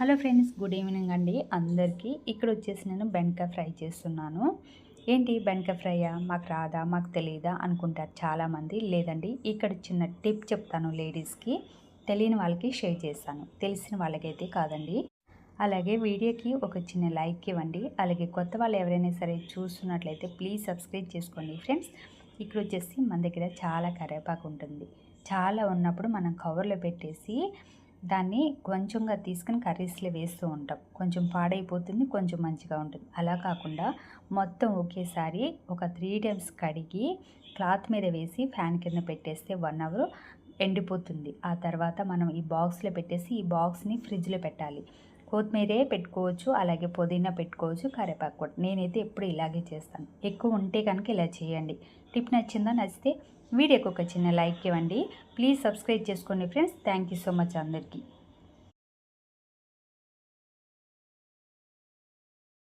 Hello friends good evening అండి. అందరికీ ఇక్కడ వచ్చేసి నేను బెండకాయ ఫ్రై చేస్తున్నాను. ఏంటి బెండకాయ ఫ్రైయా? మాకు రాదా? మాకు తెలియదా అనుకుంటారు చాలామంది. లేదండి ఇక్కడ చిన్న టిప్ చెప్తాను లేడీస్కి. తెలియని వాళ్ళకి షేర్ చేస్తాను. తెలిసిన వాళ్ళకైతే కాదండి. అలాగే వీడియోకి ఒక చిన్న లైక్ ఇవ్వండి. అలాగే కొత్త వాళ్ళు ఎవరైనా సరే చూస్తున్నట్లయితే ప్లీజ్ సబ్స్క్రైబ్ చేసుకోండి. ఫ్రెండ్స్ ఇక్కడ వచ్చేసి మన దగ్గర చాలా కరివేపాకు ఉంటుంది. చాలా ఉన్నప్పుడు మనం కవర్లో పెట్టేసి దాన్ని కొంచెంగా తీసుకుని కర్రీస్లో వేస్తూ ఉంటాం. కొంచెం పాడైపోతుంది కొంచెం మంచిగా ఉంటుంది. అలా కాకుండా మొత్తం ఒకేసారి ఒక త్రీ టైమ్స్ కడిగి క్లాత్ మీద వేసి ఫ్యాన్ కింద పెట్టేస్తే వన్ అవర్ ఎండిపోతుంది. ఆ తర్వాత మనం ఈ బాక్స్లో పెట్టేసి ఈ బాక్స్ని ఫ్రిడ్జ్లో పెట్టాలి. కొత్తిమీరే పెట్టుకోవచ్చు అలాగే పుదీనా పెట్టుకోవచ్చు కరివేపాకు కూడా. నేనైతే ఎప్పుడు ఇలాగే చేస్తాను. ఎక్కువ ఉంటే కనుక ఇలా చేయండి. టిప్ నచ్చిందో నచ్చితే వీడియోకి ఒక చిన్న లైక్ ఇవ్వండి. ప్లీజ్ సబ్స్క్రైబ్ చేసుకోండి friends. Thank you so much అందరికీ.